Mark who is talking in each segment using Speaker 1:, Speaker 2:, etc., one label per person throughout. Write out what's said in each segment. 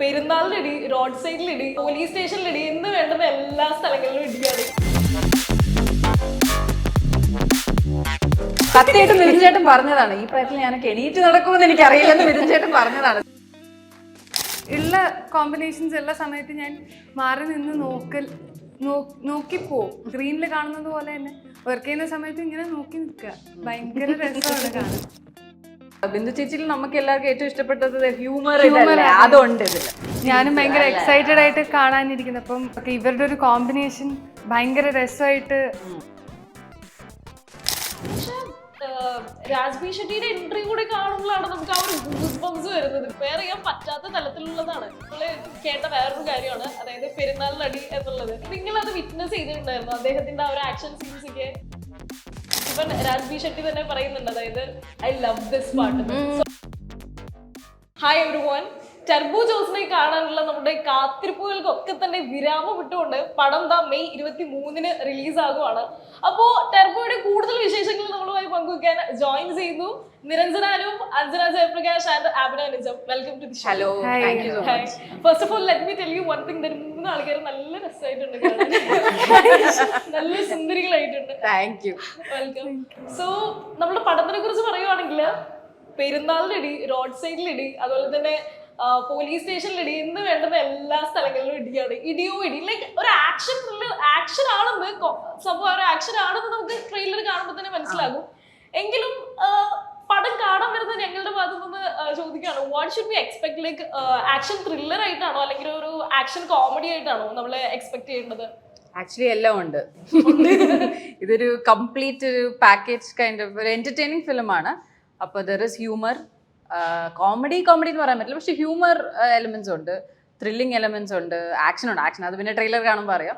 Speaker 1: പെരുന്നാളിലിടി road സൈഡിലിടി police സ്റ്റേഷനിലിടി എന്ന് വേണ്ടുന്ന എല്ലാ സ്ഥലങ്ങളിലും ഇടിയാണ്
Speaker 2: സത്യമായിട്ട് മിഥുൻചേട്ടൻ പറഞ്ഞതാണ്. ഈ പ്രായത്തിൽ ഞാനൊക്കെ എണീറ്റ് നടക്കുമെന്ന് എനിക്ക് അറിയില്ലെന്ന് മിഥുൻചേട്ടൻ പറഞ്ഞതാണ്.
Speaker 3: ഉള്ള കോമ്പിനേഷൻസ് ഉള്ള സമയത്ത് ഞാൻ മാറി നിന്ന് നോക്കൽ നോക്കിപ്പോവും സ്ക്രീനിൽ കാണുന്നത് പോലെ തന്നെ വർക്ക് ചെയ്യുന്ന സമയത്ത് ഇങ്ങനെ നോക്കി നിൽക്കുക. ഭയങ്കര രസമാണ് കാണാൻ.
Speaker 2: ബിന്ദു ചേച്ചിയിൽ നമുക്ക് എല്ലാവർക്കും ഏറ്റവും ഇഷ്ടപ്പെട്ടത് ഹ്യൂമർ. അതുണ്ട് ഇതിൽ.
Speaker 3: ഞാനും ഭയങ്കര എക്സൈറ്റഡ് ആയിട്ട് കാണാനിരിക്കുന്നു. അപ്പം ഒക്കെ ഇവരുടെ ഒരു കോമ്പിനേഷൻ ഭയങ്കര രസമായിട്ട്
Speaker 1: രാജ്ബി ഷെട്ടിയുടെ എൻട്രി കൂടി കാണുമ്പോഴാണ് നമുക്ക് ആ ഒരു ഗൂസ്ബംസ് വരുന്നത്. വേറെ ചെയ്യാൻ പറ്റാത്ത തലത്തിലുള്ളതാണ്. നിങ്ങൾ കേട്ട വേറൊരു കാര്യമാണ്. അതായത് പെരുന്നാളിനടി എന്നുള്ളത്. നിങ്ങൾ അത് വിറ്റ്നസ് ചെയ്തിട്ടുണ്ടായിരുന്നു? അദ്ദേഹത്തിന്റെ ആ ഒരു ആക്ഷൻ സീൻസ് ഒക്കെ? ഇവൻ രാജ്ബി ഷെട്ടി തന്നെ പറയുന്നുണ്ട് അതായത് ഐ ലവ് ദിസ് പാട്ട് ഹായ് എവ്രി വൺ ടർബോ ജോസിനെ കാണാനുള്ള നമ്മുടെ കാത്തിരിപ്പുകൾക്കൊക്കെ തന്നെ വിരാമം വിട്ടുകൊണ്ട് പടം ദ മെയ് ഇരുപത്തി മൂന്നിന് റിലീസ് ആകുവാണ് അപ്പോ ടെർബോയുടെ കൂടുതൽ വിശേഷങ്ങൾ നമ്മളുമായി പങ്കുവയ്ക്കാൻ ജോയിൻ ചെയ്യുന്നു നിരഞ്ജനാനും Anjana Jayaprakash and Abina Nijam welcome to the
Speaker 2: much
Speaker 1: first of all let me tell you one thing മൂന്ന് ആൾക്കാർ നല്ല രസമായിട്ടുണ്ട്. നല്ല സുന്ദരികളായിട്ടുണ്ട്.
Speaker 2: താങ്ക് യു
Speaker 1: വെൽക്കം സോ നമ്മുടെ പടത്തിനെ കുറിച്ച് പറയുവാണെങ്കിൽ പെരുന്നാളിലിടി റോഡ് സൈഡിലിടി അതുപോലെ തന്നെ പോലീസ് സ്റ്റേഷനിൽ ഇടി. ഇന്ന് വേണ്ടുന്ന എല്ലാ സ്ഥലങ്ങളിലും ഇടിയാണ്. ഇടിയോ ഇടി ലൈക്ക് ഒരു ആക്ഷൻ ആക്ഷൻ ആണെന്ന് സംഭവം ഒരു ആക്ഷൻ ആണെന്ന് നമുക്ക് ട്രെയിലർ കാണുമ്പോൾ തന്നെ മനസ്സിലാകും. എങ്കിലും പടം കാണാൻ വരുന്ന ഞങ്ങളുടെ ഭാഗത്തു നിന്ന് ചോദിക്കുകയാണ് what should be expect like action thriller ആയിട്ടാണോ? അല്ലെങ്കിൽ ഒരു ആക്ഷൻ കോമഡി ആയിട്ടാണോ നമ്മൾ എക്സ്പെക്ട് ചെയ്യേണ്ടത്?
Speaker 2: ആക്ച്വലി എല്ലാം ഉണ്ട്. ഇതൊരു കംപ്ലീറ്റ് ഒരു പാക്കേജ് കൈൻഡ് ഓഫ് ഒരു എന്റർടൈനിങ് ഫിലിമാണ് അപ്പോൾ there is humour comedy comedy എന്ന് പറയാൻ പറ്റില്ല. പക്ഷെ ഹ്യൂമർ എലമെന്റ്സ് ഉണ്ട്. ത്രില്ലിംഗ് എലമെന്റ്സ് ഉണ്ട്. ആക്ഷൻ ഉണ്ട്. ആക്ഷൻ അത് പിന്നെ ട്രെയിലർ കാണുമ്പോൾ അറിയാം.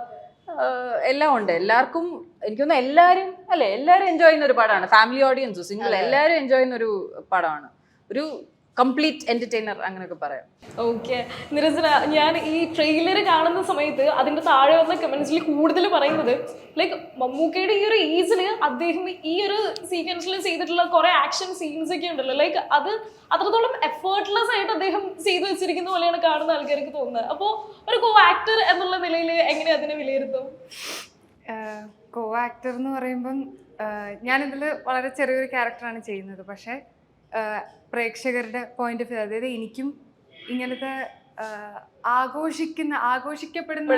Speaker 2: എല്ലാം ഉണ്ട്. എല്ലാവർക്കും എനിക്കൊന്ന് എല്ലാവരും അല്ലെ? എല്ലാവരും എൻജോയ് ചെയ്യുന്ന ഒരു പടമാണ്. ഫാമിലി ഓഡിയൻസ് സിംഗിൾ എല്ലാവരും എൻജോയ് ചെയ്യുന്ന ഒരു പടമാണ്. ഒരു കംപ്ലീറ്റ് എന്റർടൈനർ അങ്ങനെയൊക്കെ പറയാം.
Speaker 1: ഓക്കെ. നിരഞ്ജന ഞാൻ ഈ ട്രെയിലർ കാണുന്ന സമയത്ത് അതിന്റെ താഴെ വന്ന കമന്റ്സിൽ കൂടുതൽ പറയുന്നത് ലൈക്ക് മമ്മൂക്കയുടെ ഈ ഒരു ഏജിൽ അദ്ദേഹം ഈ ഒരു സീക്വൻസിൽ ചെയ്തിട്ടുള്ള കുറെ ആക്ഷൻ സീൻസ് ഒക്കെ ഉണ്ടല്ലോ. ലൈക്ക് അത് അത്രത്തോളം എഫേർട്ട്ലെസ് ആയിട്ട് അദ്ദേഹം ചെയ്തു വെച്ചിരിക്കുന്ന പോലെയാണ് കാണുന്ന ആൾക്കാർക്ക് തോന്നുന്നത്. അപ്പോൾ ഒരു കോ ആക്ടർ എന്നുള്ള നിലയിൽ എങ്ങനെ അതിനെ വിലയിരുത്തും?
Speaker 3: കോ ആക്ടർ എന്ന് പറയുമ്പം ഞാൻ ഞാനിതിൽ വളരെ ചെറിയൊരു ക്യാരക്ടറാണ് ചെയ്യുന്നത്. പക്ഷേ പ്രേക്ഷകരുടെ പോയിന്റ് ഓഫ് വ്യൂ അതായത് എനിക്കും ഇങ്ങനത്തെ ആഘോഷിക്കുന്ന ആഘോഷിക്കപ്പെടുന്ന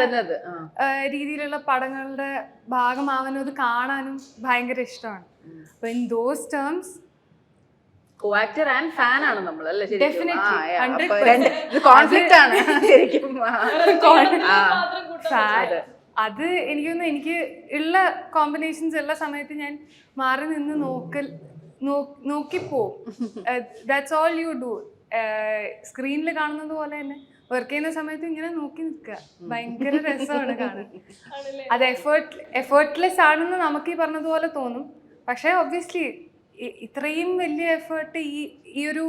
Speaker 3: രീതിയിലുള്ള പടങ്ങളുടെ ഭാഗമാവുന്നത് കാണാനും ഭയങ്കര ഇഷ്ടമാണ്. അപ്പൊ in those terms
Speaker 2: coactor and fan ആണ് നമ്മൾ അല്ലേ
Speaker 3: Definitely. 100%.
Speaker 2: കോൺഫ്ലിക്റ്റ് ആണ് ശരിക്കും
Speaker 3: അത്. എനിക്കൊന്ന് എനിക്ക് ഉള്ള കോമ്പിനേഷൻസ് ഉള്ള സമയത്ത് ഞാൻ മാറി നിന്ന് നോക്കൽ നോക്കിപ്പോവും ദാറ്റ്സ് ഓൾ യു ഡു സ്ക്രീനിൽ കാണുന്നത് പോലെ തന്നെ വർക്ക് ചെയ്യുന്ന സമയത്ത് ഇങ്ങനെ നോക്കി നിൽക്കുക. ഭയങ്കര രസമാണ് കാണാൻ. അത് എഫേർട്ട് എഫേർട്ട്ലെസ് ആണെന്ന് നമുക്ക് ഈ പറഞ്ഞതുപോലെ തോന്നും. പക്ഷേ ഒബ്വിയസ്ലി ഇത്രയും വലിയ എഫേർട്ട് ഈ ഈ ഒരു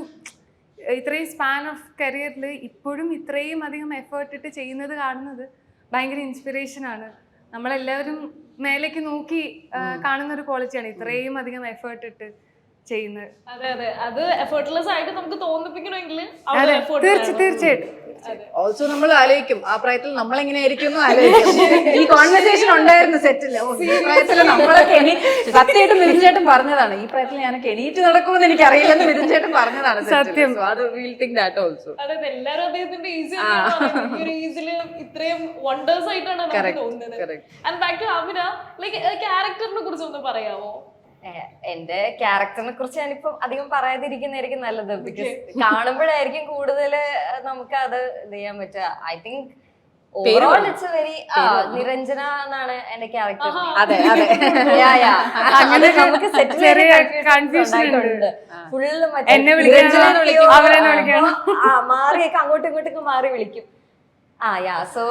Speaker 3: ഇത്രയും സ്പാൻ ഓഫ് കരിയറിൽ ഇപ്പോഴും ഇത്രയും അധികം എഫേർട്ട് ഇട്ട് ചെയ്യുന്നത് കാണുന്നത് ഭയങ്കര ഇൻസ്പിറേഷൻ ആണ്. നമ്മളെല്ലാവരും മേലേക്ക് നോക്കി കാണുന്ന ഒരു ക്വാളിറ്റിയാണ് ഇത്രയും അധികം എഫേർട്ട് ഇട്ട് ചെയ്യുന്നത്.
Speaker 1: അതെ അതെ. അത് എഫേർട്ട്ലെസ് ആയിട്ട് നമുക്ക് തോന്നിപ്പിക്കണമെങ്കിൽ
Speaker 3: അതെ തീർച്ച തീർച്ചയായിട്ടും.
Speaker 2: ഓൾസോ നമ്മൾ ആലോചിക്കും ആ പ്രായത്തിൽ നമ്മൾ എങ്ങനെ ആയിരിക്കും ആലോചിക്കും. ഈ കോൺവെർസേഷൻ ഉണ്ടായിരുന്നു സെറ്റിൽ. ഈ പ്രായത്തിൽ നമ്മളൊക്കെ എണീ സത്യമായിട്ട് മിഥുൻചേട്ടൻ പറഞ്ഞതാണ് ഈ പ്രായത്തിൽ ഞാനൊക്കെ എണീറ്റ് നടക്കുമെന്ന് എനിക്ക് അറിയില്ലെന്ന് മിഥുൻചേട്ടൻ പറഞ്ഞതാണ്
Speaker 3: സത്യം.
Speaker 2: അത് വിൽ തിങ്ക് ദാറ്റ് ഓൾസോ
Speaker 1: എല്ലാവരും അദ്ദേഹത്തിന്റെ ഈസി ഈ ഒരു ഈസിൽ ഇത്രയും വണ്ടേഴ്സ് ആയിട്ടാണ് തോന്നുന്നത്. And back to Amina like ക്യാരക്ടറിനെ കുറിച്ച് ഒന്ന് പറയാമോ?
Speaker 4: എന്റെ ക്യാരക്ടറിനെ കുറിച്ച് ഞാനിപ്പം അധികം പറയാതിരിക്കുന്നതായിരിക്കും നല്ലത്. ബിക്കോസ് കാണുമ്പോഴായിരിക്കും കൂടുതൽ നമുക്ക് അത് ഇത് ചെയ്യാൻ പറ്റുക. I think overall it's very Niranjana എന്നാണ് എന്റെ ക്യാരക്ടർ
Speaker 2: അതെ അതെ.
Speaker 4: അങ്ങനെ നമുക്ക്. ആ. മാറിയൊക്കെ അങ്ങോട്ടും ഇങ്ങോട്ടൊക്കെ മാറി വിളിക്കും. ആ യാ സോ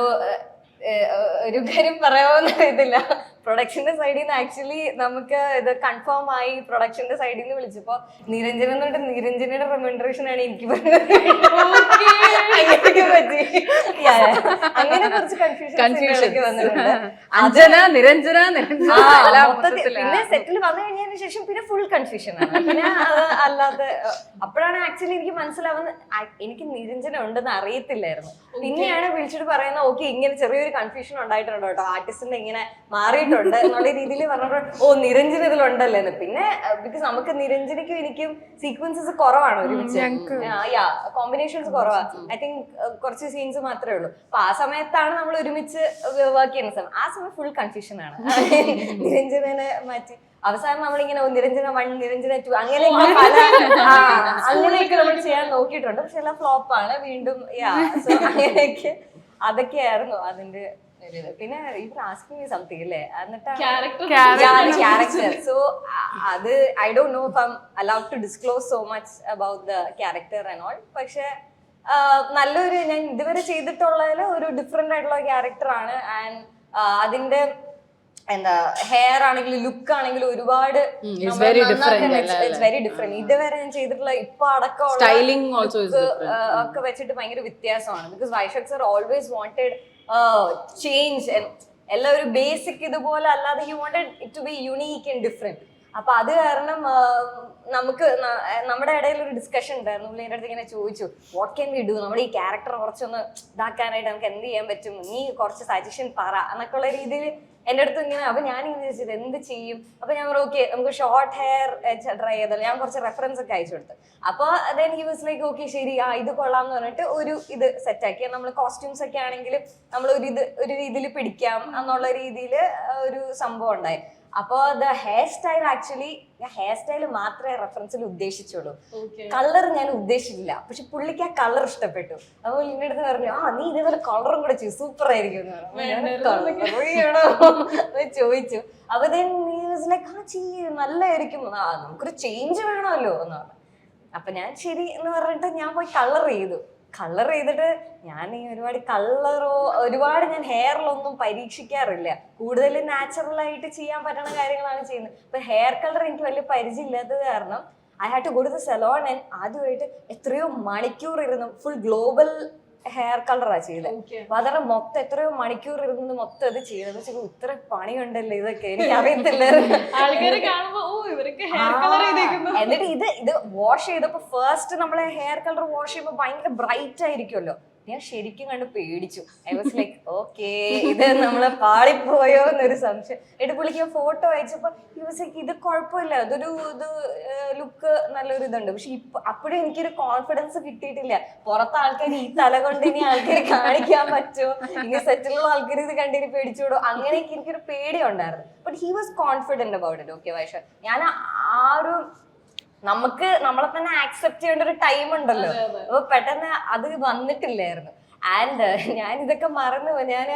Speaker 4: ഒരു കാര്യം പറയാവുന്ന അറിയത്തില്ല. പ്രൊഡക്ഷന്റെ സൈഡിൽ നിന്ന് ആക്ച്വലി നമുക്ക് ഇത് കൺഫേം ആയി പ്രൊഡക്ഷന്റെ സൈഡിൽ നിന്ന് വിളിച്ചപ്പോ നിരഞ്ജന എന്നിട്ട് നിരഞ്ജനയുടെ റെമ്യൂണറേഷൻ ആണ് എനിക്ക് പറ്റി. അങ്ങനെ കുറച്ച് കൺഫ്യൂഷൻ വന്നിട്ടുണ്ട്.
Speaker 2: അഞ്ജന നിരഞ്ജന
Speaker 4: പിന്നെ സെറ്റിൽ വന്നു കഴിഞ്ഞതിന് ശേഷം പിന്നെ ഫുൾ കൺഫ്യൂഷൻ ആണ്. പിന്നെ അത് അല്ലാതെ അപ്പോഴാണ് ആക്ച്വലി എനിക്ക് മനസ്സിലാവുന്നത് എനിക്ക് നിരഞ്ജന ഉണ്ടെന്ന് അറിയത്തില്ലായിരുന്നു. പിന്നെയാണ് വിളിച്ചിട്ട് പറയുന്നത് ഓക്കെ ഇങ്ങനെ ചെറിയൊരു കൺഫ്യൂഷൻ ഉണ്ടായിട്ടുണ്ട് കേട്ടോ? ആർട്ടിസ്റ്റിന്റെ ഇങ്ങനെ മാറിയിട്ടുണ്ട് എന്നുള്ള രീതിയിൽ പറഞ്ഞപ്പോൾ ഓ നിരഞ്ജന ഇതിലുണ്ടല്ലേ എന്ന് പിന്നെ ബിക്കോസ് നമുക്ക് നിരഞ്ജനയ്ക്കും എനിക്കും സീക്വൻസസ് കുറവാണ് ഒരുമിച്ച്. യാ കോമ്പിനേഷൻസ് കുറവാ. ഐ തിങ്ക് കുറച്ച് സീൻസ് മാത്രമേ ഉള്ളൂ. അപ്പൊ ആ സമയത്താണ് നമ്മൾ ഒരുമിച്ച് വർക്ക് ചെയ്യുന്ന സമയം. ആ സമയം ഫുൾ കൺഫ്യൂഷൻ ആണ്. നിരഞ്ജനെ മാറ്റി. അവസാനം നമ്മളിങ്ങനെ നിരഞ്ജന വൺ നിരഞ്ജന ടു അങ്ങനെ പല അങ്ങനെയൊക്കെ നമ്മൾ ചെയ്യാൻ നോക്കിയിട്ടുണ്ട്. പക്ഷെ എല്ലാം ഫ്ലോപ്പ് ആണ്. വീണ്ടും യാ സോ അങ്ങനെയൊക്കെ. അതൊക്കെയായിരുന്നു അതിന്റെ. പിന്നെ ഇവർ ആസ്കിങ് സംതിങ് അല്ലേ എന്നിട്ടാണ്
Speaker 1: ക്യാരക്ടർ
Speaker 4: സോ അത് I don't know um I'm allowed to disclose so much about the character and all പക്ഷെ നല്ലൊരു ഞാൻ ഇതുവരെ ചെയ്തിട്ടുള്ളതിൽ ഒരു ഡിഫറെന്റ് ആയിട്ടുള്ള ക്യാരക്ടർ ആണ്. ആൻഡ് അതിന്റെ എന്താ ഹെയർ ആണെങ്കിലും ലുക്ക് ആണെങ്കിലും ഒരുപാട്? വെരി ഡിഫറെന്റ് ഇതുവരെ ഞാൻ ചെയ്തിട്ടുള്ള ഇപ്പൊ അടക്കം ഒക്കെ വെച്ചിട്ട് ഭയങ്കര വ്യത്യാസമാണ്. Because Vyshakh sir always wanted change എല്ലാം ഒരു ബേസിക് ഇതുപോലെ അല്ലാതെ you wanted it to be unique and different അപ്പൊ അത് കാരണം നമുക്ക് നമ്മുടെ ഇടയിൽ ഒരു ഡിസ്കഷൻ ഉണ്ടായിരുന്നു. പുള്ളി അടുത്ത് ഇങ്ങനെ ചോദിച്ചു വാട്ട് ക്യാൻ വി ഡു നമ്മുടെ ഈ ക്യാരക്ടർ കുറച്ചൊന്ന് ഇതാക്കാനായിട്ട് നമുക്ക് എന്ത് ചെയ്യാൻ പറ്റും? നീ കുറച്ച് സജഷൻ പറ. എന്നൊക്കെ ഉള്ള രീതിയിൽ എന്റെ അടുത്ത് ഇങ്ങനെ അപ്പൊ ഞാൻ ഇങ്ങനെ ചോദിച്ചത് എന്ത് ചെയ്യും? അപ്പൊ ഞാൻ പറഞ്ഞു ഓക്കെ നമുക്ക് ഷോർട്ട് ഹെയർ ട്രൈ ചെയ്തല്ലോ. ഞാൻ കുറച്ച് റെഫറൻസ് ഒക്കെ അയച്ചു കൊടുത്തു. അപ്പൊ then he was like okay ശരി ആ ഇത് കൊള്ളാം എന്ന് പറഞ്ഞിട്ട് ഒരു ഇത് സെറ്റ് ആക്കി. നമ്മൾ കോസ്റ്റ്യൂംസ് ഒക്കെ ആണെങ്കിൽ നമ്മൾ ഒരു ഇത് ഒരു രീതിയിൽ പിടിക്കാം എന്നുള്ള രീതിയിൽ ഒരു സംഭവം ഉണ്ടായി. അപ്പൊ ദ ഹെയർ സ്റ്റൈൽ ആക്ച്വലി ഞാൻ ഹെയർ സ്റ്റൈൽ മാത്രമേ റെഫറൻസിൽ ഉദ്ദേശിച്ചുള്ളൂ. കളർ ഞാൻ ഉദ്ദേശിച്ചില്ല പക്ഷെ പുള്ളിക്ക് ആ കളർ ഇഷ്ടപ്പെട്ടു. അപ്പോൾ എന്റെ അടുത്ത് പറഞ്ഞു ആ നീ ഇതേപോലെ കളറും കൂടെ ചെയ്യും സൂപ്പർ ആയിരിക്കും എന്ന് പറഞ്ഞു. ചോദിച്ചു. അപ്പൊ like, ആ ചെയ്യ് നല്ലതായിരിക്കും ആ നമുക്കൊരു ചേഞ്ച് വേണമല്ലോ എന്ന് പറഞ്ഞു. അപ്പൊ ഞാൻ ശരി എന്ന് പറഞ്ഞിട്ട് ഞാൻ പോയി കളർ ചെയ്തു. കളർ ചെയ്തിട്ട് ഞാൻ ഈ ഒരുപാട് കളറോ ഒരുപാട് ഞാൻ ഹെയറിലൊന്നും പരീക്ഷിക്കാറില്ല. കൂടുതൽ നാച്ചുറൽ ആയിട്ട് ചെയ്യാൻ പറ്റുന്ന കാര്യങ്ങളാണ് ചെയ്യുന്നത്. അപ്പൊ ഹെയർ കളർ എനിക്ക് വലിയ പരിചയം ഇല്ലാത്തത് കാരണം I had to go to the salon and ആദ്യമായിട്ട് എത്രയോ മണിക്കൂർ ഇരുന്നു. ഫുൾ ഗ്ലോബൽ ഹെയർ കളറാ ചെയ്തത് അതറിയാം മൊത്തം എത്രയോ മണിക്കൂർ ഇരുന്ന് മൊത്തം അത് ചെയ്തത് വെച്ചാൽ ഇത്ര പണിയുണ്ടല്ലോ ഇതൊക്കെ. എനിക്ക്
Speaker 1: അറിയത്തില്ല
Speaker 4: എന്നിട്ട് ഇത് ഇത് വാഷ് ചെയ്തപ്പോ ഫസ്റ്റ് നമ്മളെ ഹെയർ കളർ വാഷ് ചെയ്യുമ്പോൾ ഭയങ്കര ബ്രൈറ്റ് ആയിരിക്കുമല്ലോ ഞാൻ ശരിക്കും കണ്ട് പേടിച്ചു. ഐ വാസ് ലൈക്ക് ഓക്കെ ഇത് നമ്മളെ പാളിപ്പോയോ എന്നൊരു സംശയം. എന്നിട്ട് പുള്ളിക്ക് ഫോട്ടോ അയച്ചപ്പോ ഈ ഇത് കുഴപ്പമില്ല. അതൊരു ഇത് ലുക്ക് നല്ലൊരു ഇതുണ്ട്. പക്ഷെ ഇപ്പൊ അപ്പോഴും എനിക്കൊരു കോൺഫിഡൻസ് കിട്ടിയിട്ടില്ല. പുറത്ത് ആൾക്കാർ ഈ തല കൊണ്ട് ഇനി ആൾക്കാർ കാണിക്കാൻ പറ്റുമോ? ഇനി സെറ്റിലുള്ള ആൾക്കാർ ഇത് കണ്ടിന് പേടിച്ചോടോ അങ്ങനെയൊക്കെ എനിക്കൊരു പേടി ഉണ്ടായിരുന്നു. But he was confident about it okay Vysha ഞാൻ ആ ഒരു നമുക്ക് നമ്മളെ തന്നെ ആക്സെപ്റ്റ് ചെയ്യേണ്ട ഒരു ടൈം ഉണ്ടല്ലോ. അപ്പൊ പെട്ടെന്ന് അത് വന്നിട്ടില്ലായിരുന്നു. ആൻഡ് ഞാൻ ഇതൊക്കെ മറന്നുപോയി. ഞാൻ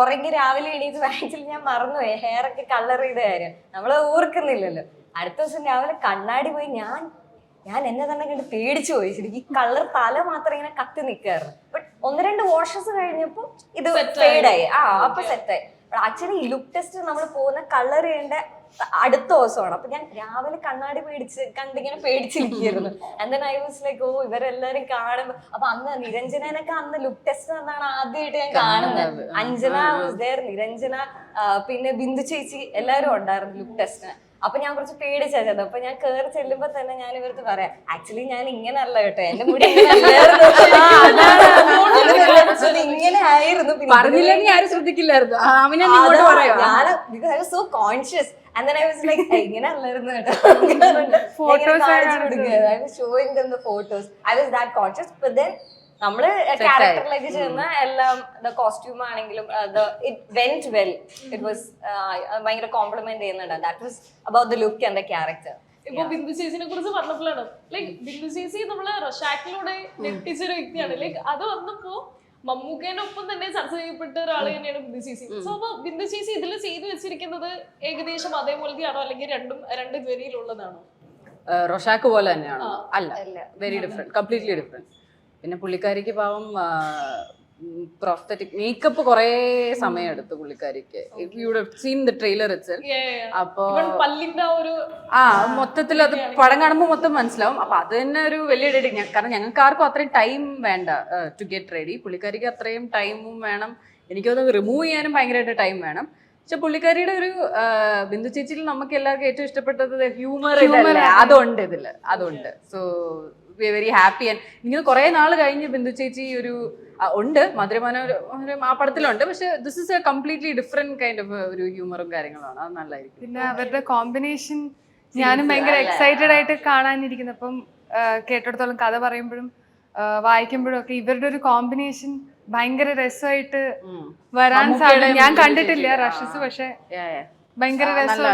Speaker 4: ഉറങ്ങി രാവിലെ എണീറ്റ് വാങ്ങിച്ചിൽ ഞാൻ മറന്നുപോയി. ഹെയർ ഒക്കെ കളർ ചെയ്ത കാര്യം. നമ്മൾ ഓർക്കുന്നില്ലല്ലോ അടുത്ത ദിവസം രാവിലെ കണ്ണാടി പോയി ഞാൻ ഞാൻ എന്നെ തന്നെ കണ്ട് പേടിച്ചു പോയി. ശരിക്കും ഈ കളർ തല മാത്രം ഇങ്ങനെ കത്തി നിൽക്കായിരുന്നു ബട്ട് ഒന്ന് രണ്ട് വാഷസ് കഴിഞ്ഞപ്പോൾ ഇത്
Speaker 1: ഫെയ്ഡായി.
Speaker 4: ആ അപ്പൊ സെറ്റായി ആക്ച്വലി ലുക്ക് ടെസ്റ്റ് നമ്മൾ പോകുന്ന കളർ ചെയ്യേണ്ട അടുത്ത ദിവസമാണ്. അപ്പൊ ഞാൻ രാവിലെ കണ്ണാടി പേടിച്ച് കണ്ടിങ്ങനെ പേടിച്ചിരിക്കുന്നു and I was like oh ഇവരെല്ലാരും കാണുമ്പോ അപ്പൊ അന്ന് നിരഞ്ജനനൊക്കെ അന്ന് ലുക്ക് ടെസ്റ്റ് എന്നാണ് ആദ്യമായിട്ട് ഞാൻ കാണുന്നത്. അഞ്ജന വാസ് നിരഞ്ജന പിന്നെ ബിന്ദു ചേച്ചി എല്ലാരും ഉണ്ടായിരുന്നു ലുക്ക് ടെസ്റ്റിന് അപ്പൊ ഞാൻ കുറച്ച് പേടിച്ചത് അപ്പൊ ഞാൻ കേറി ചെല്ലുമ്പോ തന്നെ ഞാൻ ഇവർക്ക് പറയാം ആക്ച്വലി ഞാൻ ഇങ്ങനെ അല്ല കേട്ടോ എന്റെ മുടി ഇങ്ങനെ ആയിരുന്നു
Speaker 2: പറഞ്ഞില്ലെങ്കിൽ ആരും ശ്രദ്ധിക്കില്ലായിരുന്നു. അവനെ
Speaker 4: ഞാൻ so conscious and then I was like "ഏയ്, ഇങ്ങനെ അല്ലായിരുന്നു കേട്ടോ. Photos showing them the photos I was that conscious but then നമ്മൾ ക്യാരക്ടറിലേക്ക് ചെന്ന് എല്ലാം ദ കോസ്റ്റ്യൂം ആണെങ്കിലും it went well it was ഭയങ്കര കോംപ്ലിമെന്റ് ചെയ്യുന്നുണ്ട്. That was about the look and the character
Speaker 1: ഇപ്പൊ ബിന്ദു ചേച്ചിനെ കുറിച്ച് പറഞ്ഞപ്പോഴാണ്. ലൈക് ബിന്ദു ചേച്ചി നമ്മൾ റഷാക്കിലൂടെ ഞെട്ടിച്ചൊരു വ്യക്തിയാണ്. ലൈക് അത് വന്നപ്പോ ഒപ്പം തന്നെ ചർച്ച ചെയ്യപ്പെട്ട ഒരാൾ തന്നെയാണ് ബിന്ദു ചേച്ചി. സോ അപ്പൊ ബിന്ദു ചേച്ചി ഇതിൽ ചെയ്തു വെച്ചിരിക്കുന്നത് ഏകദേശം അതേപോലത്തെയാണോ അല്ലെങ്കിൽ രണ്ടും രണ്ട് ജ്വരിയിലുള്ളതാണോ
Speaker 2: ഏഹ് റൊഷാക്ക് പോലെ തന്നെയാണോ? അല്ല. വെരി ഡിഫറെന്റ് കംപ്ലീറ്റ്ലി ഡിഫറെന്റ് പിന്നെ പുള്ളിക്കാരിക്ക് പാവം പ്രോസ്തറ്റിക് മേക്കപ്പ് കുറേ സമയം എടുത്തു പുള്ളിക്കാരിക്ക്. സീൻ ദ ട്രെയിലർ ഇറ്റ്സ് അപ്പോ
Speaker 1: പല്ലിന്റെ ഒരു
Speaker 2: ആ മൊത്തത്തിൽ അത് പടം കാണുമ്പോൾ മൊത്തം മനസ്സിലാവും. അപ്പൊ അത് തന്നെ ഒരു വലിയ ഡെഡി കാരണം ഞങ്ങൾക്ക് ആർക്കും അത്രയും ടൈം വേണ്ട ടു ഗെറ്റ് റെഡി പുള്ളിക്കാരിക്ക് അത്രയും ടൈമും വേണം. എനിക്കത് റിമൂവ് ചെയ്യാനും ഭയങ്കരമായിട്ട് ടൈം വേണം. പക്ഷെ പുള്ളിക്കാരിയുടെ ഒരു ബിന്ദു ചേച്ചിയിൽ നമുക്ക് എല്ലാവർക്കും ഏറ്റവും ഇഷ്ടപ്പെട്ടത് ഹ്യൂമർ അതുണ്ട് ഇതിൽ. അതുണ്ട്. സോ വെരി ഹാപ്പി ആൻഡ് ഇങ്ങനെ കുറെ നാൾ കഴിഞ്ഞ് ബിന്ദു ചേച്ചി ഒരു ഉണ്ട്. മധുരമനോരം ആ പടത്തിലുണ്ട്. പക്ഷെ this is a completely different kind of ഒരു ഹ്യൂമറും കാര്യങ്ങളാണ് അത് നല്ലതായിരിക്കും.
Speaker 3: പിന്നെ അവരുടെ കോമ്പിനേഷൻ ഞാനും ഭയങ്കര എക്സൈറ്റഡ് ആയിട്ട് കാണാനിരിക്കുന്നു അപ്പം കേട്ടിടത്തോളം കഥ പറയുമ്പോഴും വായിക്കുമ്പോഴും ഒക്കെ ഇവരുടെ ഒരു കോമ്പിനേഷൻ ഭയങ്കര രസമായിട്ട്. വരാൻ സാധ്യത ഞാൻ കണ്ടിട്ടില്ല. റഷസ് പക്ഷെ. ഭയങ്കര രസമുള്ള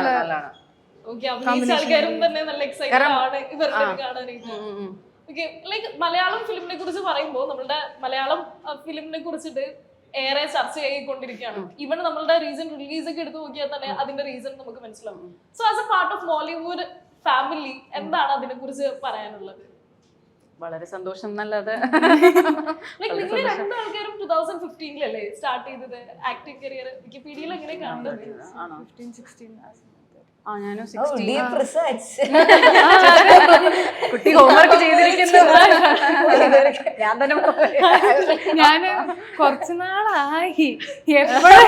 Speaker 1: ആൾക്കാരും തന്നെ നല്ല എക്സൈറ്റഡ് ആണ്. ഇവരുടെ കാണാനായിട്ട്
Speaker 2: ഉം, ഉം.
Speaker 1: ലൈക്ക് മലയാളം ഫിലിമിനെ കുറിച്ച് പറയുമ്പോൾ നമ്മളുടെ മലയാളം ഫിലിമിനെ കുറിച്ചിട്ട് ഏറെ ചർച്ച ചെയ്തുകൊണ്ടിരിക്കുകയാണ് ഈവൻ നമ്മളുടെ റീസൺ റിലീസ് ഒക്കെ എടുത്തു നോക്കിയാൽ തന്നെ അതിന്റെ റീസൺ നമുക്ക് മനസ്സിലാവും. So as a part of Bollywood family എന്താണ് അതിനെ കുറിച്ച് പറയാനുള്ളത്?
Speaker 2: വളരെ സന്തോഷം നല്ലത്.
Speaker 1: നിങ്ങൾ രണ്ടാൾക്കാരും ടൂ തൗസൻഡ് ഫിഫ്റ്റീനിലല്ലേ സ്റ്റാർട്ട് ചെയ്തത്? ആക്ടിംഗ് കരിയർ വിക്കിപീഡിയയിൽ എങ്ങനെ കാണുന്നത്
Speaker 2: ആണോ?
Speaker 3: ഫിഫ്റ്റീൻ സിക്സ്റ്റീൻ
Speaker 2: ആ ഞാനും കുട്ടി ഹോംവർക്ക് ചെയ്തിരിക്കുന്നു. ഞാൻ തന്നെ
Speaker 3: ഞാൻ കുറച്ചു നാളായി. എപ്പോഴും?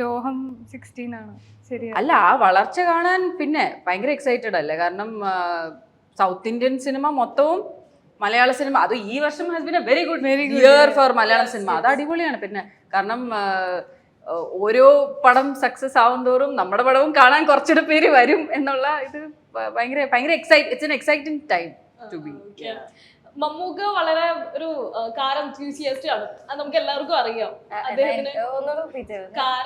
Speaker 3: ലോഹം സിക്സ്റ്റീൻ ആണ്. ശരി
Speaker 2: അല്ല ആ വളർച്ച കാണാൻ പിന്നെ ഭയങ്കര എക്സൈറ്റഡ് അല്ലേ? കാരണം സൗത്ത് ഇന്ത്യൻ സിനിമ മൊത്തവും മലയാള സിനിമ. അത് ഈ വർഷം has been a very good very year for Malayalam cinema. അത് അടിപൊളിയാണ്. പിന്നെ കാരണം ഓരോ പടം സക്സസ് ആവും തോറും നമ്മുടെ പടവും കാണാൻ കുറച്ചുകൂടെ പേര് വരും എന്നുള്ള ഇത് ഭയങ്കര ഭയങ്കര excite it's an exciting time to be.
Speaker 1: Mammookka വളരെ ഒരു കാർ എന്തൂസിയാസ്റ്റ് ആണ്. അത് നമുക്ക് എല്ലാവർക്കും അറിയാം. അദ്ദേഹത്തിന് കാർ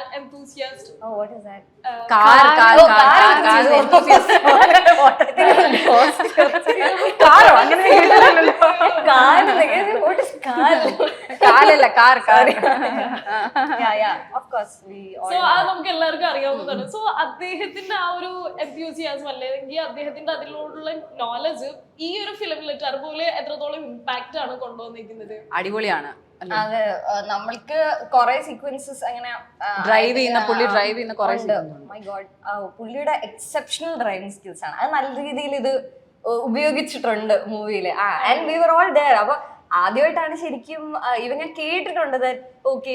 Speaker 1: സോ അത് നമുക്ക് എല്ലാവർക്കും അറിയാവുന്നതാണ്. സോ അദ്ദേഹത്തിന്റെ ആ ഒരു എന്തൂസിയാസം അല്ലെങ്കിൽ അദ്ദേഹത്തിന്റെ അതിലോടുള്ള നോളജ് ഈ ഒരു ഫിലിമിൽ ടെർബോയിൽ എത്രത്തോളം ഇമ്പാക്റ്റ് ആണ് കൊണ്ടുവന്നിരിക്കുന്നത്?
Speaker 2: അടിപൊളിയാണ്.
Speaker 4: അതെ അത് നമ്മൾക്ക് കുറെ സീക്വൻസസ് അങ്ങനെ
Speaker 2: ഡ്രൈവ് ചെയ്യുന്ന, പുള്ളി ഡ്രൈവ് ചെയ്യുന്ന കുറേ
Speaker 4: മൈ ഗോഡ് പുള്ളിയുടെ എക്സെപ്ഷണൽ ഡ്രൈവിംഗ് സ്കിൽസ് ആണ്. അത് നല്ല രീതിയിൽ ഇത് ഉപയോഗിച്ചിട്ടുണ്ട് മൂവിയിൽ and we were all there അപ്പൊ ആദ്യമായിട്ടാണ് ശരിക്കും ഇവ ഞാൻ കേട്ടിട്ടുണ്ട് ഓക്കെ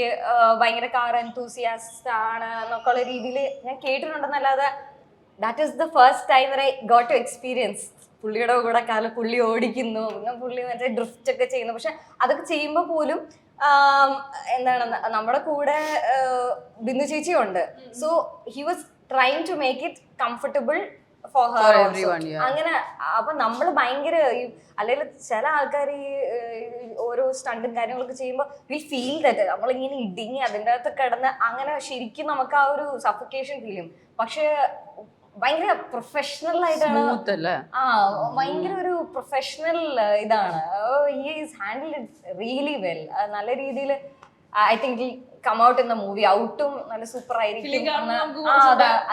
Speaker 4: ഭയങ്കര കാർ എൻതൂസിയാസ്റ്റ് ആണ് എന്നൊക്കെ ഉള്ള രീതിയിൽ ഞാൻ കേട്ടിട്ടുണ്ടെന്നല്ലാതെ that is the first time I got to experience പുള്ളിയുടെ കൂടെ കാലം പുള്ളി ഓടിക്കുന്നു. പിന്നെ പുള്ളി മറ്റേ ഡ്രിഫ്റ്റ് ഒക്കെ ചെയ്യുന്നു. പക്ഷെ അതൊക്കെ ചെയ്യുമ്പോൾ പോലും എന്താണ് നമ്മുടെ കൂടെ ബിന്ദു ചേച്ചി ഉണ്ട് so he was trying to make it comfortable for her അങ്ങനെ അപ്പൊ നമ്മൾ ഭയങ്കര ഈ- അല്ലെങ്കിൽ ചില ആൾക്കാർ ഈ ഓരോ സ്റ്റണ്ടും കാര്യങ്ങളൊക്കെ ചെയ്യുമ്പോൾ വി ഫീൽ ദറ്റ് നമ്മളിങ്ങനെ ഇടുങ്ങി അതിന്റെ അകത്ത് കിടന്ന് അങ്ങനെ ശരിക്കും നമുക്ക് ആ ഒരു സഫിക്കേഷൻ ഫീൽ ചെയ്യും. പക്ഷെ ഭയങ്കര പ്രൊഫഷണൽ ആയിട്ടാണ്
Speaker 2: അല്ലേ?
Speaker 4: ആ ഭയങ്കര ഒരു പ്രൊഫഷണൽ ഇതാണ്. ഹാൻഡിൽ ഇറ്റ് റിയലി വെൽ നല്ല രീതിയിൽ I think come out in the movie ഔട്ടും നല്ല സൂപ്പർ ആയിരിക്കും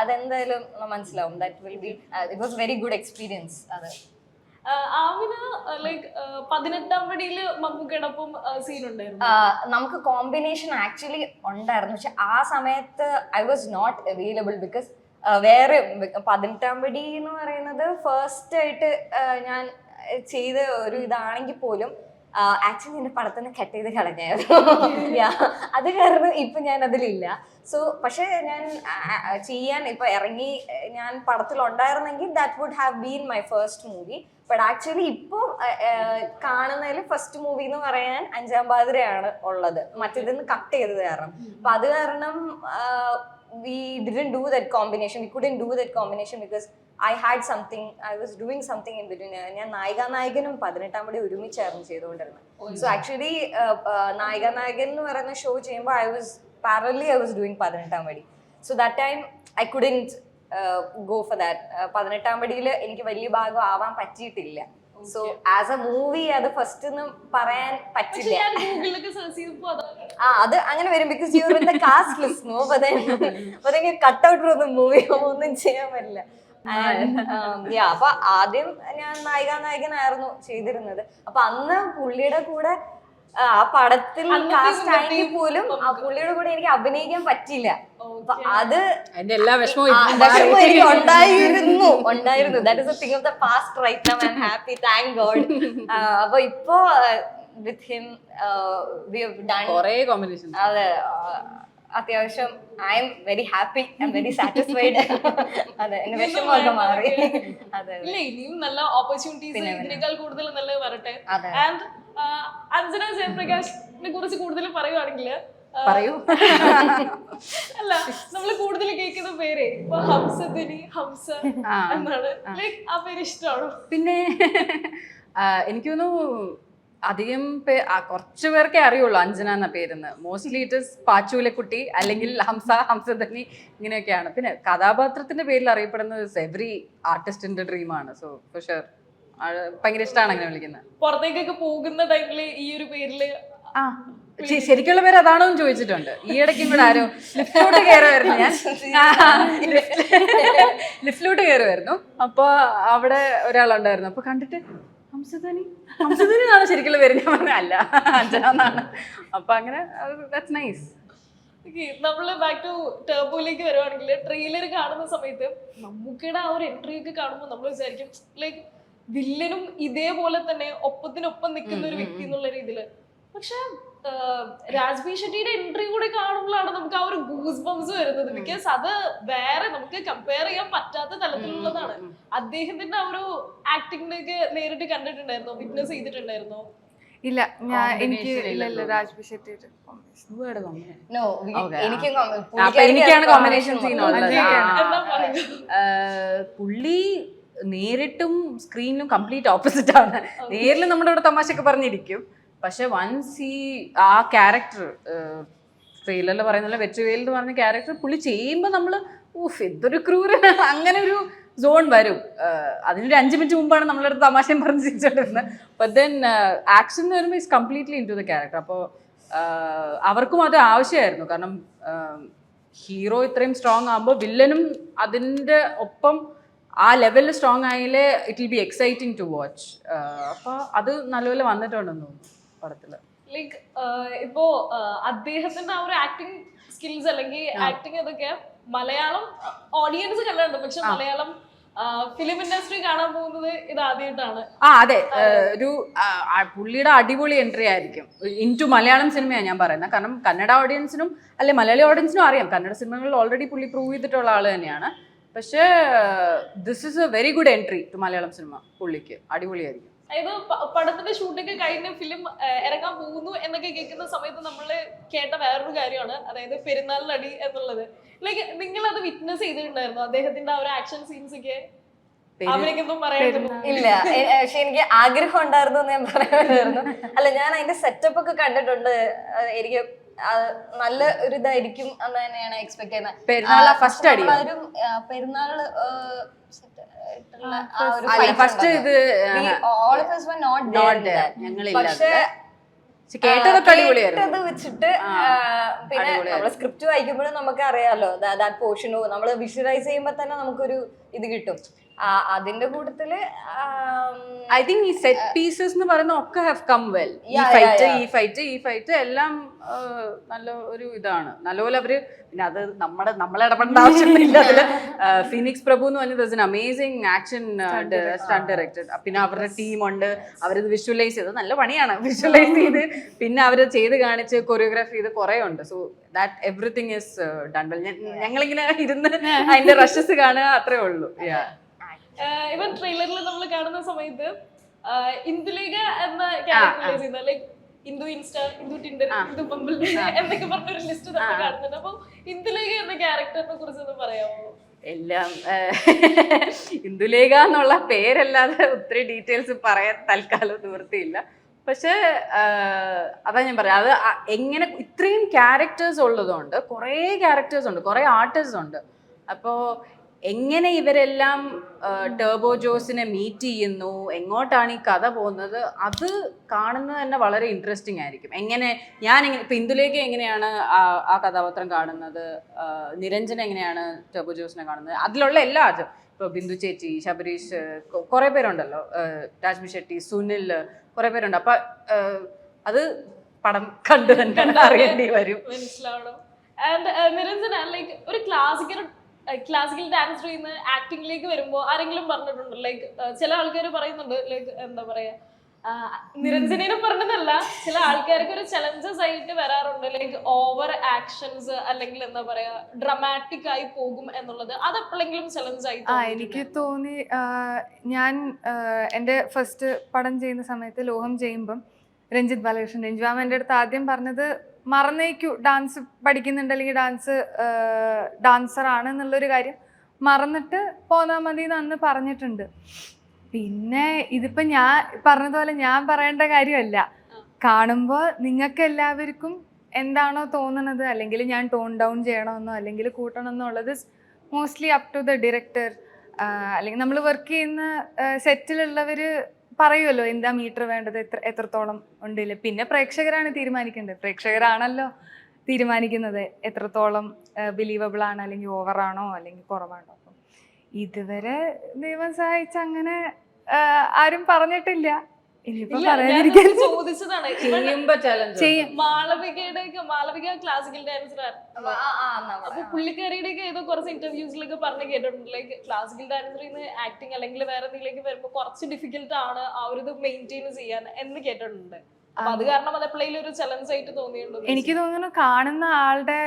Speaker 4: അതെന്തായാലും മനസ്സിലാവും. That will be it was very good experience അത്.
Speaker 1: ആമിന് ലൈക്ക് പതിനെട്ടാം സീൻ ഉണ്ടായിരുന്നു.
Speaker 4: ആ, നമുക്ക് കോമ്പിനേഷൻ ആക്ച്വലി ഉണ്ടായിരുന്നു. പക്ഷെ ആ സമയത്ത് I was not available because വേറെ പതിനെട്ടാം പടി എന്ന് പറയുന്നത് ഫസ്റ്റ് ആയിട്ട് ഞാൻ ചെയ്ത ഒരു ഇതാണെങ്കിൽ പോലും ആക്ച്വലി എന്റെ പടത്തിൽ നിന്ന് കട്ട് ചെയ്ത് കളഞ്ഞായിരുന്നു. അത് കാരണം ഇപ്പൊ ഞാൻ അതിലില്ല. സോ പക്ഷെ ഞാൻ ചെയ്യാൻ ഇപ്പൊ ഇറങ്ങി ഞാൻ പടത്തിൽ ഉണ്ടായിരുന്നെങ്കിൽ that would have been my first movie but actually ഇപ്പോൾ കാണുന്നതിൽ ഫസ്റ്റ് മൂവി എന്ന് പറയാൻ അഞ്ചാം പാതിരയാണ് ഉള്ളത്. മറ്റേതിന്ന് കട്ട് ചെയ്തത് കാരണം. അപ്പൊ അത് കാരണം we didn't do that combination. We couldn't do that combination because I had something I was doing something in between ഞാൻ നായിക നായകനും പതിനെട്ടാം പടി ഒരുമിച്ചായിരുന്നു ചെയ്തുകൊണ്ടിരുന്നത്. സോ ആക്ച്വലി നായിക നായകൻ എന്ന് പറയുന്ന ഷോ ചെയ്യുമ്പോൾ I was parallelly I was doing പതിനെട്ടാം പടി. So that time I couldn't go for that പതിനെട്ടാം പടിയിൽ എനിക്ക് വലിയ ഭാഗം ആവാൻ പറ്റിയിട്ടില്ല. സോ ആസ് എ മൂവി അത് ഫസ്റ്റ് ഒന്നും പറയാൻ പറ്റില്ല. ആ അത് അങ്ങനെ വരും. Because you in the cast list no cut out ഒന്നും മൂവി ഒന്നും ചെയ്യാൻ പറ്റില്ല. യാ അപ്പൊ ആദ്യം ഞാൻ നായിക നായകനായിരുന്നു ചെയ്തിരുന്നത്. അപ്പൊ അന്ന് പുള്ളിയുടെ കൂടെ ആ പടത്തിൽ കാസ്റ്റ് ആയെങ്കിൽ പോലും ആ പുള്ളിയുടെ കൂടെ എനിക്ക് അഭിനയിക്കാൻ പറ്റില്ല അത്
Speaker 2: അതിന്റെ എല്ലാ വിഷമവും
Speaker 4: ഉണ്ടായിരുന്നു ഉണ്ടായിരുന്നു. That is a thing of the past right now I am happy thank god അപ്പൊ ഇപ്പോ with him we have done
Speaker 2: കുറേ കോമ്പിനേഷൻ
Speaker 4: അതെ അത്യാവശ്യം I am very happy I am very satisfied അതെ എന്റെ വിഷമമൊക്കെ മാറി. അതെ
Speaker 1: ഇല്ല ഇനിയും നല്ല ഓപ്പർച്യൂണിറ്റീസ് ഇതിനേക്കാൾ കൂടുതൽ നല്ലത് വരട്ടെ.
Speaker 4: അതെ.
Speaker 1: ആൻഡ് അഞ്ജന ജയപ്രകാശിനെ കുറിച്ച് കൂടുതൽ പറയുവാണെങ്കിൽ
Speaker 2: പറയൂ.
Speaker 1: അല്ല നമ്മൾ കൂടുതൽ കേൾക്കുന്ന പേര് ഇപ്പൊ ഹംസദിനി ഹംസ എന്നാണ്. ലൈക്ക് ആ പേര് ഇഷ്ടമാണോ?
Speaker 2: പിന്നെ എനിക്ക് തോന്നുന്നു അധികം പേ കുറച്ച് പേർക്കേ അറിയുള്ളൂ അഞ്ജന എന്ന പേരെന്ന്. മോസ്റ്റ്ലി ഇറ്റ് ഇസ് പാച്ചൂലക്കുട്ടി അല്ലെങ്കിൽ ഹംസ ഹംസധനി ഇങ്ങനെയൊക്കെയാണ്. പിന്നെ കഥാപാത്രത്തിന്റെ പേരിൽ അറിയപ്പെടുന്നത് എവറി ആർട്ടിസ്റ്റിന്റെ ഡ്രീമാണ് സോ ഫോർ ഷുവർ ഭയങ്കര ഇഷ്ടമാണ് അങ്ങനെ വിളിക്കുന്നത്.
Speaker 1: പുറത്തേക്കൊക്കെ പോകുന്ന ടൈമിൽ ഈ ഒരു പേരിൽ
Speaker 2: ആ ശരിക്കുള്ള പേര് അതാണോ എന്ന് ചോദിച്ചിട്ടുണ്ട്. ഈ ഇടയ്ക്കും കൂടെ ആരോ ലിഫ്റ്റിലോട്ട് കയറുമായിരുന്നു ഞാൻ ലിഫ്റ്റിലോട്ട് കയറുമായിരുന്നു അപ്പൊ അവിടെ ഒരാളുണ്ടായിരുന്നു. അപ്പൊ കണ്ടിട്ട് ഹംസധനി ഹംസധനി എന്നാണ് ശരിക്കുള്ള പേര്? ഞാൻ പറഞ്ഞ അല്ല അഞ്ജന എന്നാണ്. അപ്പൊ അങ്ങനെ ദാറ്റ്സ് നൈസ്
Speaker 1: നമ്മൾ ബാക്ക് ടു ടേബോയിലേക്ക് വരുവാണെങ്കിൽ ട്രെയിലർ കാണുന്ന സമയത്ത് മമ്മൂക്കയുടെ ആ ഒരു എൻട്രി ഒക്കെ കാണുമ്പോൾ നമ്മൾ വിചാരിക്കും ലൈക്ക് വില്ലനും ഇതേപോലെ തന്നെ ഒപ്പത്തിനൊപ്പം നിൽക്കുന്ന ഒരു വ്യക്തി എന്നുള്ള രീതിയിൽ പക്ഷെ രാജ്ബി ഷെട്ടിയുടെ എൻട്രി കൂടെ കാണുമ്പോഴാണ് നമുക്ക് ആ ഒരു ഗൂസ് ബംസ് വരുന്നത് ബിക്കോസ് അത് വേറെ നമുക്ക് കമ്പയർ ചെയ്യാൻ പറ്റാത്ത തലത്തിലുള്ളതാണ്. അദ്ദേഹത്തിന്റെ ആ ഒരു ആക്ടിങ്ങിനൊക്കെ നേരിട്ട് കണ്ടിട്ടുണ്ടായിരുന്നോ? വിറ്റ്നസ് ചെയ്തിട്ടുണ്ടായിരുന്നോ?
Speaker 3: ഇല്ല ഞാൻ എനിക്ക്
Speaker 2: ഇല്ലല്ല
Speaker 3: ഇല്ല ഇല്ല
Speaker 2: ഇല്ലല്ലോ.
Speaker 3: രാജ്ബി
Speaker 2: അപ്പൊ എനിക്കാണ് കോമ്പിനേഷൻ പുള്ളി നേരിട്ടും സ്ക്രീനിലും കംപ്ലീറ്റ് ഓപ്പോസിറ്റ് ആണ്. നേരിൽ നമ്മുടെ ഇവിടെ തമാശയൊക്കെ പറഞ്ഞിരിക്കും. പക്ഷെ വൺസ് ഈ ആ ക്യാരക്ടർ ട്രെയിലറിൽ പറയുന്ന വെറ്റുവേൽ എന്ന് പറഞ്ഞ ക്യാരക്ടർ പുള്ളി ചെയ്യുമ്പോൾ നമ്മൾ ഊഫ് എന്തൊരു ക്രൂര അങ്ങനെ ഒരു സോൺ വരും. അതിനൊരു അഞ്ച് മിനിറ്റ് മുമ്പാണ് നമ്മളൊരു തമാശയും പറഞ്ഞ് ചിരിച്ചോണ്ടിരുന്നത് ബട്ട് ദെൻ ആക്ഷൻ എന്ന് പറയുമ്പോൾ is completely into the character അപ്പോൾ അവർക്കും അത് ആവശ്യമായിരുന്നു. കാരണം ഹീറോ ഇത്രയും സ്ട്രോങ് ആകുമ്പോൾ വില്ലനും അതിന്റെ ഒപ്പം ആ ലെവലിൽ strong ആയാലേ it will be exciting to watch അപ്പോൾ അത് നല്ലപോലെ വന്നിട്ടുണ്ടെന്ന് തോന്നുന്നു. പടത്തിൽ
Speaker 1: ലൈക്ക് ഇപ്പോ അദ്ദേഹത്തിന്റെ ആ ഒരു ആക്ടിങ് സ്കിൽസ് അല്ലെങ്കിൽ ആക്ടിങ് ഇതൊക്കെ മലയാളം ഓഡിയൻസ് കണ്ടിട്ടുണ്ട്. പക്ഷെ മലയാളം ഫിലിം ഇൻഡസ്ട്രി കാണാൻ പോകുന്നത് ഇത് ആദ്യമായിട്ടാണ്.
Speaker 2: ആ അതെ. ഒരു പുള്ളിയുടെ അടിപൊളി എൻട്രി ആയിരിക്കും. ഇൻ ടു മലയാളം സിനിമയാണ് ഞാൻ പറയുന്നത്. കാരണം കന്നഡ ഓഡിയൻസിനും അല്ലെ മലയാളി ഓഡിയൻസിനും അറിയാം. കന്നഡ സിനിമകളിൽ ഓൾറെഡി പുള്ളി പ്രൂവ് ചെയ്തിട്ടുള്ള ആൾ തന്നെയാണ്. പക്ഷേ this is a very good entry to Malayalam cinema പുള്ളിക്ക്. അടിപൊളിയായിരിക്കും.
Speaker 1: അതായത് പടത്തിന്റെ ഷൂട്ടൊക്കെ കഴിഞ്ഞ് ഫിലിം ഇറങ്ങാൻ പോകുന്നു എന്നൊക്കെ കേൾക്കുന്ന സമയത്ത് നമ്മൾ കേട്ട വേറൊരു കാര്യമാണ്. അതായത് പെരുന്നാളിനടി എന്നുള്ളത്. ലൈക്ക് നിങ്ങൾ അത് വിറ്റ്നസ് ചെയ്തിട്ടുണ്ടായിരുന്നു? അദ്ദേഹത്തിന്റെ ആ ഒരു ആക്ഷൻ സീൻസ് ഒക്കെ?
Speaker 4: ഇല്ല. പക്ഷെ എനിക്ക് ആഗ്രഹം ഉണ്ടായിരുന്നു എന്ന് ഞാൻ പറയുമായിരുന്നു അല്ല ഞാൻ അതിന്റെ സെറ്റപ്പ് ഒക്കെ കണ്ടിട്ടുണ്ട്. എനിക്ക് നല്ല ഒരു ഇതായിരിക്കും എന്ന് തന്നെയാണ് എക്സ്പെക്ട് ചെയ്യുന്നത്.
Speaker 2: പെരുന്നാൾ ഫസ്റ്റ് ഫസ്റ്റ് ഇത്
Speaker 4: all of us were not there.
Speaker 2: ഞങ്ങളില്ല
Speaker 4: പക്ഷേ
Speaker 2: കേട്ടതൊക്കെ അടിപൊളിയായിരുന്നു
Speaker 4: കേട്ടത് വെച്ചിട്ട് പിന്നെ. നമ്മൾ സ്ക്രിപ്റ്റ് വായിക്കുമ്പോഴും നമുക്ക് അറിയാലോ ദാറ്റ് പോർഷനോ നമ്മൾ വിഷ്വലൈസ് ചെയ്യുമ്പോൾ തന്നെ നമുക്കൊരു ഇത് കിട്ടും. അതിന്റെ കൂട്ടത്തിൽ
Speaker 2: ഐ തിങ്ക് ഈ സെറ്റ് പീസസ് എന്ന് പറയുന്ന ഒക്കെ ഹാവ് കം വെൽ ഈ ഫൈറ്റ് ഈ ഫൈറ്റ് ഈ ഫൈറ്റ് എല്ലാം നല്ല ഒരു ഇതാണ്. നല്ലപോലെ അവർ പിന്നെ അത് നമ്മുടെ നമ്മളെ ഇടപെടേണ്ട ആവശ്യമൊന്നുമില്ല. അതിൽ ഫിനിക്സ് പ്രഭു എന്ന് പറഞ്ഞത് അമേസിങ് ആക്ഷൻ സ്റ്റണ്ട് ഡയറക്ടർ പിന്നെ അവരുടെ ടീമുണ്ട് അവരത് വിഷ്വലൈസ് ചെയ്ത് നല്ല പണിയാണ്. വിഷ്വലൈസ് ചെയ്ത്. പിന്നെ അവർ ചെയ്ത് കാണിച്ച് കൊറിയോഗ്രാഫി ചെയ്ത് കുറേ ഉണ്ട്. So that everything is done well ഞങ്ങളിങ്ങനെ ഇരുന്ന് അതിന്റെ റഷസ് കാണുക അത്രേ ഉള്ളൂ.
Speaker 1: ഇവൻ ട്രെയിലറിൽ നമ്മൾ കാണുന്ന സമയത്ത് ഇന്ദുലേഖ എന്ന ക്യാരക്ടർ ചെയ്യുന്ന ഇൻസ്റ്റ ടിൻഡർ എന്നൊക്കെ പറഞ്ഞൊരു ലിസ്റ്റ് നമ്മൾ കാണുന്നുണ്ട്. അപ്പോൾ ഇന്ദുലേഖ എന്ന ക്യാരക്ടറിനെ കുറിച്ച് ഒന്ന് പറയാമോ?
Speaker 2: എല്ലാം ഇന്ദുലേഖ എന്നുള്ള പേരല്ലാതെ ഒത്തിരി ഡീറ്റെയിൽസ് പറയാൻ തൽക്കാലം നിവൃത്തിയില്ല. പക്ഷേ അതാ ഞാൻ പറയാം അത് എങ്ങനെ ഇത്രയും ക്യാരക്ടേഴ്സ് ഉള്ളതുകൊണ്ട് കുറേ ക്യാരക്ടേഴ്സ് ഉണ്ട് കുറേ ആർട്ടിസ്റ്റ് ഉണ്ട്. അപ്പോൾ എങ്ങനെ ഇവരെല്ലാം ടേബോ ജോസിനെ മീറ്റ് ചെയ്യുന്നു എങ്ങോട്ടാണ് ഈ കഥ പോകുന്നത് അത് കാണുന്നത് തന്നെ വളരെ ഇൻട്രസ്റ്റിംഗ് ആയിരിക്കും. എങ്ങനെ ഞാൻ എങ്ങനെ ഇപ്പം എങ്ങനെയാണ് ആ കഥാപാത്രം കാണുന്നത് നിരഞ്ജൻ എങ്ങനെയാണ് ടേബോ ജോസിനെ കാണുന്നത് അതിലുള്ള എല്ലാ അത് ഇപ്പോൾ ബിന്ദു ചേച്ചി ശബരീഷ് കുറേ പേരുണ്ടല്ലോ. രാജ്മി ഷെട്ടി സുനിൽ കുറേ പേരുണ്ട്. അപ്പം അത് പടം കണ്ടു തന്നെ അറിയേണ്ടി വരും.
Speaker 1: മനസ്സിലാവണം. ആൻഡ് നിരഞ്ജന ലൈക്ക് ഒരു ക്ലാസിക്കൽ ക്ലാസിക്കൽ ഡാൻസ് ചെയ്യുന്ന ആക്ടിംഗിലേക്ക് വരുമ്പോൾ ആരെങ്കിലും പറഞ്ഞിട്ടുണ്ട്? ലൈക്ക് ചില ആൾക്കാർ പറയുന്നുണ്ട് ലൈക്ക് എന്താ പറയാ ആ, നിരഞ്ജനേനെ പറഞ്ഞതല്ല ചില ആൾക്കാർക്ക് ഒരു ചലഞ്ചസ് ആയിട്ട് വരാറുണ്ട്. ലൈക്ക് ഓവർ ആക്ഷൻസ് അല്ലെങ്കിൽ എന്താ പറയാ ഡ്രമാറ്റിക് ആയി പോകും എന്നുള്ളത്. അത് എപ്പോഴെങ്കിലും ചലഞ്ച് ആയി
Speaker 3: ആ എനിക്ക് തോന്നി ഞാൻ എന്റെ എന്റെ ഫസ്റ്റ് പടം ചെയ്യുന്ന സമയത്ത് ലോഹം ചെയ്യുമ്പം രഞ്ജിത് ബാലകൃഷ്ണൻ രഞ്ജു മാം എന്റെ അടുത്ത് ആദ്യം പറഞ്ഞത് മറന്നേക്കൂ ഡാൻസ് പഠിക്കുന്നുണ്ട് അല്ലെങ്കിൽ ഡാൻസ് ഡാൻസർ ആണ് എന്നുള്ളൊരു കാര്യം മറന്നിട്ട് പോന്നാൽ മതി എന്ന് അന്ന് പറഞ്ഞിട്ടുണ്ട്. പിന്നെ ഇതിപ്പോ ഞാൻ പറഞ്ഞതുപോലെ ഞാൻ പറയേണ്ട കാര്യമല്ല. കാണുമ്പോൾ നിങ്ങൾക്ക് എല്ലാവർക്കും എന്താണോ തോന്നുന്നത് അല്ലെങ്കിൽ ഞാൻ ടോൺ ഡൗൺ ചെയ്യണമെന്നോ അല്ലെങ്കിൽ കൂട്ടണമെന്നോ ഉള്ളത് mostly up to the director അല്ലെങ്കിൽ നമ്മൾ വർക്ക് ചെയ്യുന്ന സെറ്റിലുള്ളവർ പറയുമല്ലോ എന്താ മീറ്റർ വേണ്ടത് എത്ര എത്രത്തോളം ഉണ്ടല്ലേ പിന്നെ പ്രേക്ഷകരാണ് തീരുമാനിക്കേണ്ടത്. പ്രേക്ഷകരാണല്ലോ തീരുമാനിക്കുന്നത് എത്രത്തോളം ബിലീവബിൾ ആണ് അല്ലെങ്കിൽ ഓവറാണോ അല്ലെങ്കിൽ കുറവാണോ. അപ്പം ഇതുവരെ ദൈവം സഹായിച്ച് അങ്ങനെ ആരും പറഞ്ഞിട്ടില്ല.
Speaker 1: ചോദിച്ചതാണ്. Even
Speaker 2: ചലഞ്ച്
Speaker 1: മാളവികയുടെ മാളവിക ക്ലാസിക്കൽ ഡാൻസറാണ്
Speaker 4: അപ്പൊ
Speaker 1: ഏതോ കുറച്ച് ഇന്റർവ്യൂസിലൊക്കെ പറഞ്ഞു കേട്ടിട്ടുണ്ട്. ലൈക്ക് ക്ലാസിക്കൽ ഡാൻസറിൽ നിന്ന് ആക്ടിങ് അല്ലെങ്കിൽ വേറെ എന്തെങ്കിലേക്ക് വരുമ്പോൾ കുറച്ച് ഡിഫിക്കൽട്ട് ആണ് ആ ഒരു ഇത് മെയിന്റെയിൻ ചെയ്യാൻ എന്ന് കേട്ടിട്ടുണ്ട്. അത് കാരണം അത് എപ്പോഴേലും ഒരു ചലഞ്ച് ആയിട്ട് തോന്നിയിട്ടുണ്ടോ
Speaker 3: എനിക്ക് തോന്നുന്നു കാണുന്ന ആളുടെ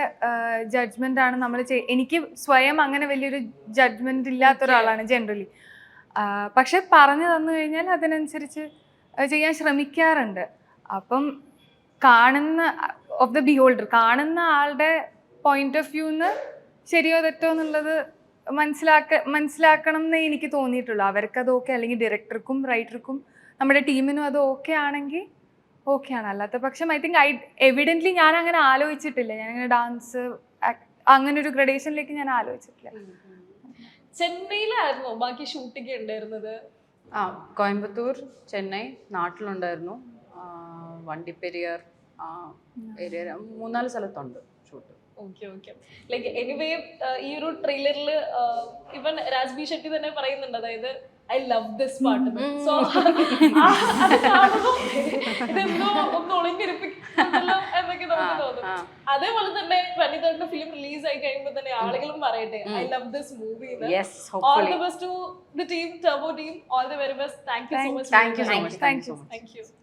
Speaker 3: ജഡ്ജ്മെന്റ് ആണ് നമ്മൾ എനിക്ക് സ്വയം അങ്ങനെ വലിയൊരു ജഡ്ജ്മെന്റ് ഇല്ലാത്ത ഒരാളാണ് ജനറലി പക്ഷെ പറഞ്ഞു തന്നു കഴിഞ്ഞാൽ അതിനനുസരിച്ച് ചെയ്യാൻ ശ്രമിക്കാറുണ്ട്. അപ്പം കാണുന്ന ഓഫ് ദ ബിഹോൾഡർ കാണുന്ന ആളുടെ പോയിന്റ് ഓഫ് വ്യൂന്ന് ശരിയോ തെറ്റോ എന്നുള്ളത് മനസ്സിലാക്ക മനസ്സിലാക്കണം എന്നേ എനിക്ക് തോന്നിയിട്ടുള്ളൂ. അവർക്കത് ഓക്കെ അല്ലെങ്കിൽ ഡയറക്ടർക്കും റൈറ്റർക്കും നമ്മുടെ ടീമിനും അത് ഓക്കെ ആണെങ്കിൽ ഓക്കെ ആണ്. അല്ലാത്ത പക്ഷം ഐ തിങ്ക് ഐ എവിഡന്റ്ലി ഞാൻ അങ്ങനെ ആലോചിച്ചിട്ടില്ല. ഞാൻ അങ്ങനെ ഡാൻസ് അങ്ങനെ ഒരു ഗ്രഡേഷനിലേക്ക് ഞാൻ ആലോചിച്ചിട്ടില്ല.
Speaker 1: ചെന്നൈയിലായിരുന്നോ ബാക്കി ഷൂട്ടിംഗ് ഉണ്ടായിരുന്നത്?
Speaker 2: ആ കോയമ്പത്തൂർ ചെന്നൈ നാട്ടിലുണ്ടായിരുന്നു. വണ്ടിപ്പെരിയാർ ഏരിയ മൂന്നാൽ സ്ഥലത്തുണ്ട് shoot.
Speaker 1: Okay okay like anyway ഈ ഒരു ട്രെയിലറിൽ ഇവൻ രാജ്ബി ഷെട്ടി തന്നെ പറയുന്നുണ്ട്. അതായത് ഐ ലവ് ദിസ് പാട്ട് സോ ഒന്ന് ഒളിഞ്ഞിരിപ്പിക്കുന്നല്ലോ എന്നൊക്കെ നമുക്ക് തോന്നും. അതേപോലെ തന്നെ തേർഡ് ഫിലിം റിലീസ് ആയി കഴിയുമ്പോൾ തന്നെ ആളുകളും പറയട്ടെ I love this movie all the best to the team Turbo team all the very best thank you so much
Speaker 2: thank you
Speaker 1: thank you